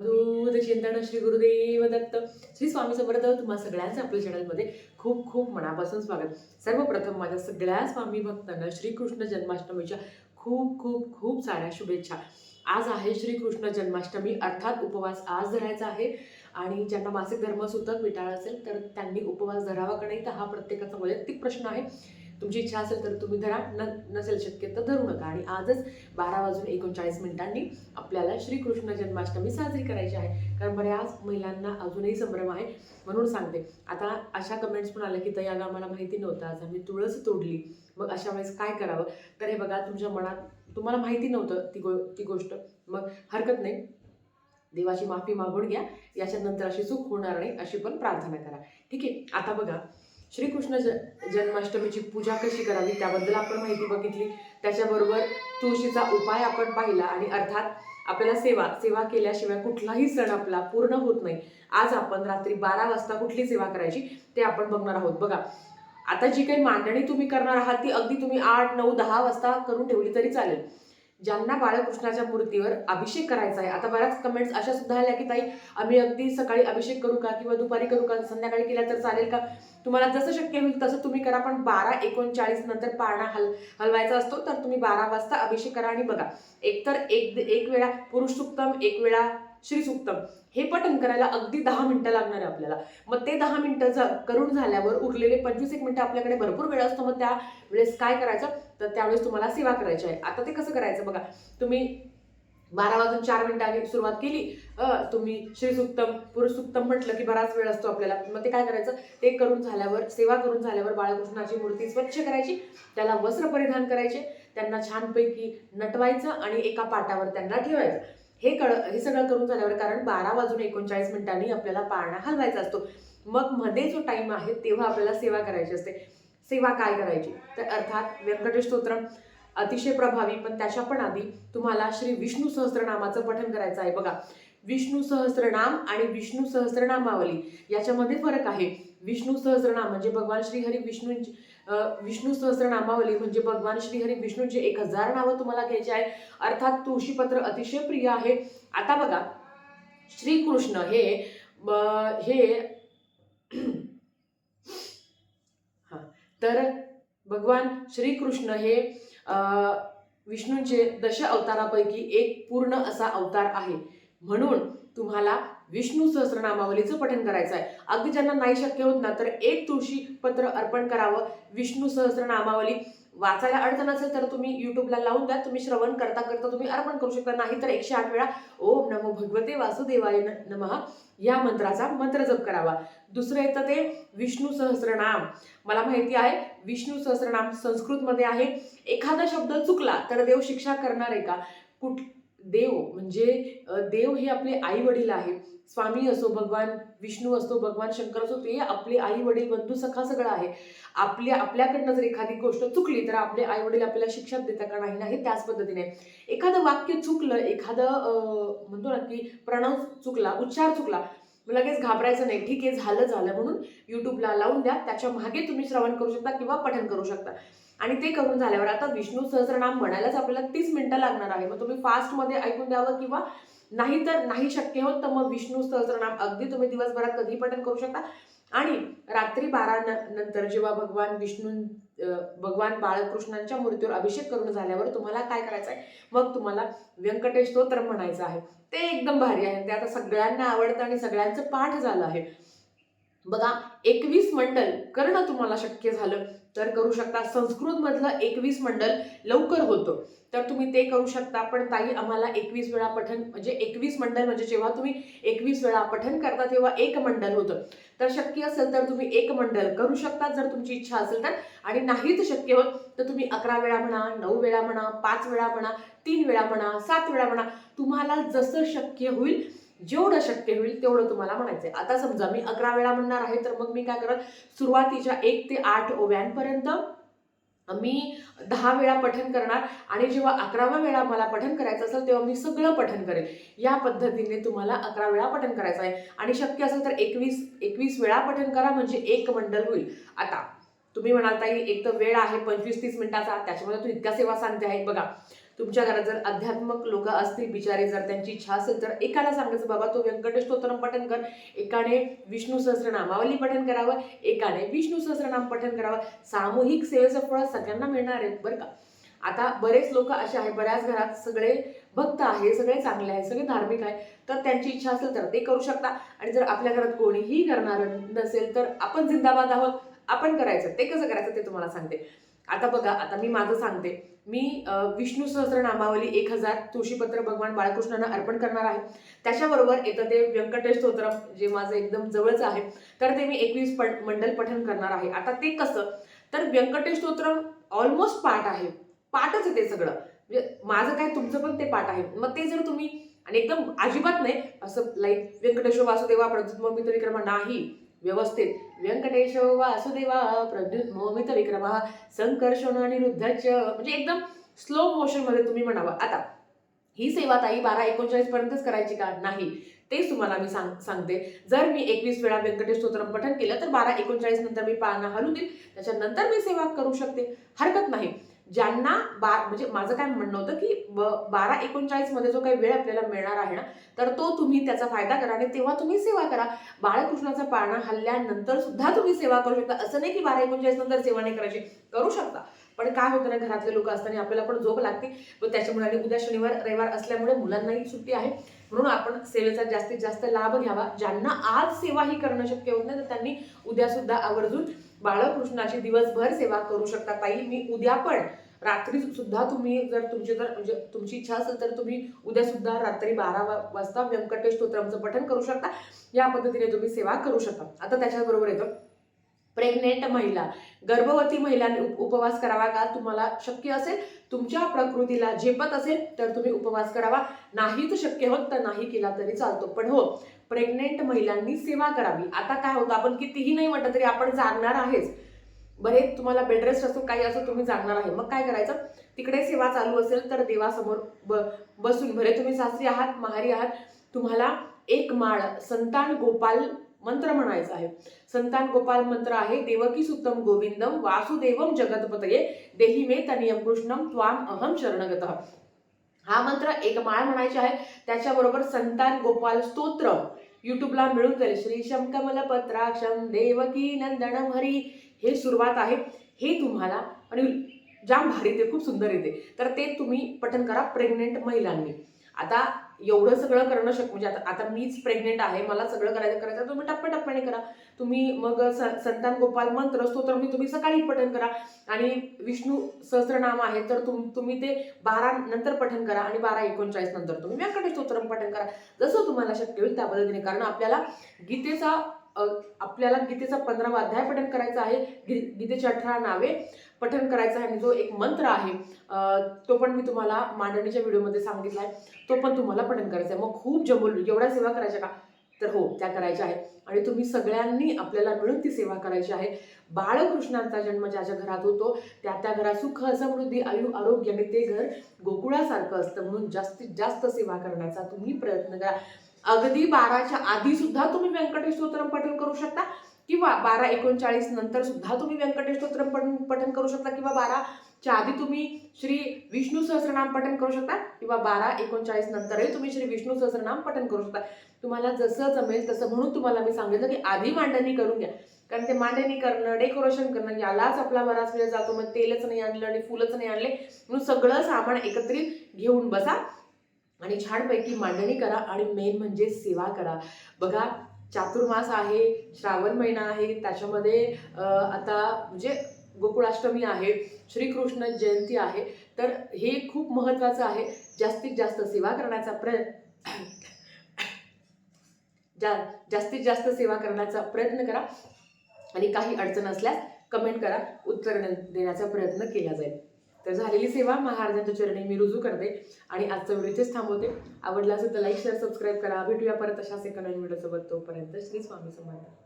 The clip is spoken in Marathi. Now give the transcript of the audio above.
दूध चिंतन श्री गुरुदेव दत्त श्री स्वामी समर्थ तुम्हा सगळ्यांचं आपल्या चॅनलमध्ये खूप खूप मनापासून स्वागत. सर्वप्रथम माझ्या सगळ्या स्वामी भक्तांना श्रीकृष्ण जन्माष्टमीच्या खूप खूप खूप साऱ्या शुभेच्छा. आज आहे श्रीकृष्ण जन्माष्टमी अर्थात उपवास आज धरायचा आहे. आणि ज्यांना मासिक धर्मसूतक विटाळ असेल तर त्यांनी उपवास धरावा का नाही तर हा प्रत्येकाचा वैयक्तिक प्रश्न आहे. तुमची इच्छा असेल तर तुम्ही धरा न नसेल शक्य तर धरू नका. आणि आजच बारा वाजून एकोणचाळीस मिनिटांनी आपल्याला श्रीकृष्ण जन्माष्टमी साजरी करायची आहे. कारण बऱ्याच महिलांना अजूनही संभ्रम आहे म्हणून सांगते. आता अशा कमेंट्स पण आल्या की ताई आम्हाला माहिती नव्हतं. आज आम्ही तुळस तोडली. मग अशा वेळेस काय करावं? तर हे बघा तुमच्या मनात तुम्हाला माहिती नव्हतं ती गो ती गोष्ट. मग हरकत नाही. देवाची माफी मागून घ्या. याच्यानंतर अशी चूक होणार नाही अशी पण प्रार्थना करा. ठीक आहे? आता बघा श्रीकृष्ण ज जन्माष्टमीची पूजा कशी करावी त्याबद्दल आपण माहिती बघितली. त्याच्याबरोबर तुळशीचा उपाय आपण पाहिला आणि अर्थात आपल्याला सेवा सेवा केल्याशिवाय कुठलाही सण आपला पूर्ण होत नाही. आज आपण रात्री बारा वाजता कुठली सेवा करायची ते आपण बघणार आहोत. बघा आता जी काही मांडणी तुम्ही करणार आहात ती अगदी तुम्ही आठ नऊ दहा वाजता करून ठेवली तरी चालेल. ज्यांना बाळकृष्णाच्या मूर्तीवर अभिषेक करायचा आहे. आता बऱ्याच कमेंट्स अशा सुद्धा आल्या की ताई आम्ही अगदी सकाळी अभिषेक करू का? किंवा दुपारी करू का? संध्याकाळी केला तर चालेल का? तुम्हाला जसं शक्य होईल तसं तुम्ही करा पण बारा एकोणचाळीस नंतर पाळणा हल हलवायचा असतो तर तुम्ही बारा वाजता अभिषेक करा आणि बघा. एकतर एक एक वेळा पुरुषोत्तम एक वेळा श्री सुक्तम. हे पठण करायला अगदी दहा मिनिटं लागणार आहे आपल्याला. मग ते दहा मिनिटं जर करून झाल्यावर उरलेले पंचवीस एक मिनिटं आपल्याकडे भरपूर वेळ असतो मग त्या वेळेस काय करायचं? तर त्यावेळेस तुम्हाला सेवा करायची आहे. आता ते कसं करायचं बघा. तुम्ही बारा वाजून चार मिनिटांनी सुरुवात केली तुम्ही श्रीसुक्तम पुरुष सुक्तम म्हटलं की बराच वेळ असतो आपल्याला. मग ते काय करायचं? ते करून झाल्यावर सेवा करून झाल्यावर बाळकृष्णाची मूर्ती स्वच्छ करायची त्याला वस्त्र परिधान करायचे त्यांना छानपैकी नटवायचं आणि एका पाटावर त्यांना ठेवायचं. हे कळ हे सगळं करून झाल्यावर कारण बारा वाजून एकोणचाळीस मिनिटांनी आपल्याला पाळणा हलवायचा असतो. मग मध्ये जो टाईम आहे तेव्हा आपल्याला सेवा करायची असते. सेवा काय करायची? तर अर्थात व्यंकटेश स्तोत्र अतिशय प्रभावी पण त्याच्या पण आधी तुम्हाला श्री विष्णू सहस्त्रनामाचं पठण करायचं आहे. बघा विष्णू सहस्त्रनाम आणि विष्णू सहस्त्रनामावली याच्यामध्ये फरक आहे. विष्णू सहस्त्रनाम म्हणजे भगवान श्रीहरी विष्णू विष्णू सहस्त्रनामावली म्हणजे भगवान श्रीहरी विष्णूंचे एक हजार नावं तुम्हाला घ्यायची आहे अर्थात तुळशीपत्र अतिशय प्रिय आहे. आता बघा श्रीकृष्ण हे हे हा तर भगवान श्रीकृष्ण हे विष्णूंचे दश अवतारापैकी एक पूर्ण असा अवतार आहे. म्हणून तुम्हाला विष्णू सहस्रनामावलीचं पठण करायचं आहे अगदी ज्यांना नाही शक्य होत ना तर एक तुळशी पत्र अर्पण करावं. विष्णू सहस्रनामावली. वाचायला अडचण असेल तर तुम्ही युट्यूबला लावून द्या. तुम्ही श्रवण करता करता तुम्ही अर्पण करू शकता. नाही तर एकशे आठ वेळा ओम नमो भगवते वासुदेवाय नमः या मंत्राचा मंत्र जप करावा. दुसरं येतं ते विष्णू सहस्रनाम. मला माहिती आहे विष्णू सहस्रनाम संस्कृतमध्ये आहे. एखादा शब्द चुकला तर देव शिक्षा करणार आहे का? कुठ देव म्हणजे देव हे आपले आई वडील आहे स्वामी असो भगवान विष्णू असतो भगवान शंकर असो ते आपले आई वडील बंधू सखा सगळं आहे. आपल्या आपल्याकडनं जर एखादी गोष्ट चुकली तर आपले आई वडील आपल्याला शिक्षा देतात का नाही नाही त्याच पद्धतीने. एखादं वाक्य चुकलं एखादं म्हणतो ना की प्रणव चुकला उच्चार चुकला लगेच घाबरायचं नाही. ठीक आहे झालं झालं म्हणून यूट्यूबला लावून द्या. त्याच्यामागे तुम्ही श्रवण करू शकता किंवा पठन करू शकता. आणि ते करून झाल्यावर आता विष्णू सहस्रनाम म्हणायलाच आपल्याला तीस मिनिटं लागणार आहे. मग तुम्ही फास्टमध्ये ऐकून द्यावं किंवा नाही तर नाही शक्य होत तर मग विष्णू सहस्रनाम अगदी तुम्ही दिवसभरात कधी पठन करू शकता. आणि रात्री बारा न- नंतर जेव्हा भगवान विष्णू भगवान बाळकृष्णांच्या मूर्तीवर अभिषेक करून झाल्यावर तुम्हाला काय करायचं आहे? मग तुम्हाला व्यंकटेश स्तोत्र म्हणायचं आहे. ते एकदम भारी आहे. ते आता सगळ्यांना आवडतं आणि सगळ्यांचं पाठ झालं आहे. बघा एकवीस मंडल करणं तुम्हाला शक्य झालं. तर करू शकता. संस्कृतमधलं एकवीस मंडल लवकर होतं. तर तुम्ही ते करू शकता. पण ताई आम्हाला एकवीस वेळा पठन म्हणजे एकवीस मंडल म्हणजे जेव्हा तुम्ही एकवीस वेळा पठन करता तेव्हा एक मंडल होतं. तर शक्य असेल तर तुम्ही एक मंडल करू शकता जर तुमची इच्छा असेल तर. आणि नाहीच शक्य होत तर तुम्ही अकरा वेळा म्हणा नऊ वेळा म्हणा पाच वेळा म्हणा तीन वेळा म्हणा सात वेळा म्हणा. तुम्हाला जसं शक्य होईल जेवढं शक्य होईल तेवढं तुम्हाला म्हणायचं आहे आता समजा मी अकरा वेळा म्हणणार आहे तर मग मी काय करत सुरुवातीच्या एक ते आठ ओव्यांपर्यंत मी दहा वेळा पठन करणार आणि जेव्हा अकराव्या वेळा मला पठन करायचं असेल तेव्हा मी सगळं पठन करेल. या पद्धतीने तुम्हाला अकरा वेळा पठन करायचं आहे. आणि शक्य असेल तर एकवीस एकवीस वेळा पठन करा म्हणजे एक मंडल होईल. आता तुम्ही म्हणाल ताई एक तर वेळ आहे पंचवीस तीस मिनिटाचा त्याच्यामध्ये तू इतका सेवा सांगते आहे. बघा तुमच्या घरात जर अध्यात्मक लोक असतील बिचारे जर त्यांची इच्छा असेल तर एकाला सांगायचं बाबा तो व्यंकटेश स्तोत्रम पठन कर. एकाने विष्णू सहस्रनामावली पठन करावं. एकाने विष्णू सहस्रनाम पठन करावं. सामूहिक सेवेचं फळ सगळ्यांना मिळणार आहेत बरं का? आता बरेच लोक असे आहे बऱ्याच घरात सगळे भक्त आहे सगळे चांगले आहे सगळे धार्मिक आहे तर त्यांची इच्छा असेल तर ते करू शकता. आणि जर आपल्या घरात कोणीही करणार नसेल तर आपण जिंदाबाद आहोत. आपण करायचं ते कसं करायचं ते तुम्हाला सांगते. आता बघा आता मी माझं सांगते. मी विष्णू विष्णू सहस्रनामावली एक हजार तुळशीपत्र भगवान बाळकृष्णांना अर्पण करणार आहे. त्याच्याबरोबर येतं ते व्यंकटेश स्तोत्र जे माझं एकदम जवळच आहे तर ते मी एकवीस पट मंडल पठण करणार आहे. आता ते कसं? तर व्यंकटेश स्तोत्र ऑलमोस्ट पाठ आहे. पाठच आहे ते सगळं. म्हणजे माझं काय तुमचं पण ते पाठ आहे. मग ते जर तुम्ही आणि एकदम अजिबात नाही असं लाईक व्यंकटेश्वर वासुदेवा प्रद्युत मोमित विक्रमा नाही. व्यवस्थित. व्यंकटेश वासुदेवा प्रद्युत मोमित विक्रमा संकर्षण अनिरुद्धच म्हणजे एकदम स्लो मोशनमध्ये तुम्ही म्हणावा. आता ही सेवा ताई बारा एकोणचाळीस पर्यंतच करायची का? नाही. तेच तुम्हाला मी सांग सांगते. जर मी एकवीस वेळा व्यंकटेश स्तोत्रम पठण केलं तर बारा एकोणचाळीस नंतर मी पाळणा हलू देईल त्याच्यानंतर मी सेवा करू शकते. हरकत नाही. ज्यांना बा म्हणजे माझं काय म्हणणं होतं की ब- बारा एकोणचाळीसमध्ये जो काही वेळ आपल्याला मिळणार आहे ना तर तो तुम्ही त्याचा फायदा करा आणि तेव्हा तुम्ही सेवा करा. बाळकृष्णाचा पाळणा हल्ल्यानंतर सुद्धा तुम्ही सेवा करू शकता. असं नाही की बारा एकोणचाळीस नंतर सेवा नाही करायची. करू शकता. पण काय होतं ना घरातले लोक असताना आपल्याला पण झोप लागते. व त्याच्यामुळे आणि उद्या शनिवार रविवार असल्यामुळे मुलांनाही सुट्टी आहे. म्हणून आपण सेवेचा जास्तीत जास्त लाभ घ्यावा. ज्यांना आज सेवा ही करणं शक्य होत नाही तर त्यांनी उद्या सुद्धा आवर्जून बाळकृष्णाची दिवसभर सेवा करू शकता. ताई मी उद्या पण रात्री सुद्धा तुम्ही जर तुमची जर म्हणजे तुमची इच्छा असेल तर तुम्ही उद्या सुद्धा रात्री बारा वाजता व्यंकटेश स्तोत्रांचं पठण करू शकता. या पद्धतीने तुम्ही सेवा करू शकता. आता त्याच्याबरोबर येतो. प्रेग्नेंट महिला गर्भवती महिलांनी उपवास करावा का तुम्हाला शक्य असेल? तुमच्या प्रकृतीला झेपत असेल तर तुम्ही उपवास करावा. नाहीच शक्य होत तर नाही केला तरी चालतो. पण हो प्रेग्नेंट महिलांनी सेवा करावी. आता काय होतं आपण कितीही नाही म्हटलं तरी आपण जागणार आहेच. बरे तुम्हाला बेडरेस्ट असो काही असो तुम्ही जागणार आहे. मग काय करायचं? तिकडे सेवा चालू असेल तर देवासमोर ब बसून भले तुम्ही सासरी आहात महारी आहात. तुम्हाला एक माळ संतान गोपाल मंत्र म्हणायचा आहे. संतान गोपाल मंत्र आहे देवकी सुतम गोविंदम वासुदेवम जगतपतये. देही मे तनियम कृष्णम त्वाम अहम शरणगत. हा मंत्र एक माळ म्हणायची आहे त्याच्याबरोबर संतान गोपाल स्तोत्र युट्यूबला मिळून जाईल. श्री शमकमल पत्राक्षम देवकी नंदनम हरी हे सुरुवात आहे. हे तुम्हाला आणि जाम भारी ते खूप सुंदर येते. तर ते तुम्ही पठन करा प्रेग्नेंट महिलांनी. आता एवढं सगळं करणं शक म्हणजे आता आता मीच प्रेग्नेंट आहे मला सगळं करायचं करायचं तुम्ही टप्प्याटप्प्याने करा. तुम्ही मग स- संतान गोपाल मंत्र स्तोत्र मी तुम्ही सकाळी पठन करा. आणि विष्णू सहस्रनाम आहे तर तुम तुम्ही ते बारा नंतर पठन करा आणि बारा एकोणचाळीस नंतर तुम्ही व्यंकटेश स्तोत्रम पठन करा. जसं तुम्हाला शक्य होईल त्या पद्धतीने कारण आपल्याला गीतेचा आपल्याला गीतेचा पंधरावा अध्याय पठन करायचा आहे गी- गीतेची अठरा नावे. पठन करायचं आहे आणि जो एक मंत्र आहे तो पण मी तुम्हाला मांडणीच्या व्हिडिओमध्ये सांगितला आहे. तो पण तुम्हाला पठन करायचा आहे. मग खूप जमून एवढ्या सेवा करायच्या का? तर हो त्या करायच्या आहेत. आणि तुम्ही सगळ्यांनी आपल्याला मिळून ती सेवा करायची आहे. बाळकृष्णांचा जन्म ज्या ज्या घरात होतो त्या त्या घरात सुख समृद्धी आयु आरोग्य आणि ते घर गोकुळासारखं असतं. म्हणून जास्तीत जास्त सेवा करण्याचा तुम्ही प्रयत्न करा. अगदी बाराच्या आधी सुद्धा तुम्ही व्यंकटेश स्तोत्रम पठन करू शकता. किंवा बारा एकोणचाळीस नंतर सुद्धा तुम्ही व्यंकटेश स्तोत्रम पठन पठन करू शकता किंवा बाराच्या आधी तुम्ही श्री विष्णू सहस्रनाम पठन करू शकता किंवा बारा एकोणचाळीस नंतरही तुम्ही श्री विष्णू सहस्रनाम पठन करू शकता. तुम्हाला जसं जमेल तसं म्हणून तुम्हाला मी सांगितलं की आधी मांडणी करून घ्या. कारण ते मांडणी करणं डेकोरेशन करणं यालाच आपला बराच वेळ जातो. मग तेलच नाही आणलं आणि फुलच नाही आणले म्हणून सगळं सामान एकत्रित घेऊन बसा आणि छानपैकी मांडणी करा आणि मेन म्हणजे सेवा करा. बघा चातुर्मास आहे श्रावण महिना आहे त्याच्यामध्ये आता म्हणजे गोकुळाष्टमी आहे श्रीकृष्ण जयंती आहे तर हे खूप महत्त्वाचं आहे. जास्तीत जास्त सेवा करण्याचा प्रयत्न जा जास्तीत जास्त सेवा करण्याचा प्रयत्न करा आणि काही अडचण असल्यास कमेंट करा. उत्तर देण्याचा प्रयत्न केला जाईल. तर झालेली सेवा महाराजांच्या चरणी मी रुजू करते आणि आजचा व्हिडिओ इथेच थांबवते. आवडला असेल तर लाईक शेअर सबस्क्राईब करा. भेटूया परत अशाच एका नवीन व्हिडिओसोबत. तोपर्यंत श्री स्वामी समर्थ.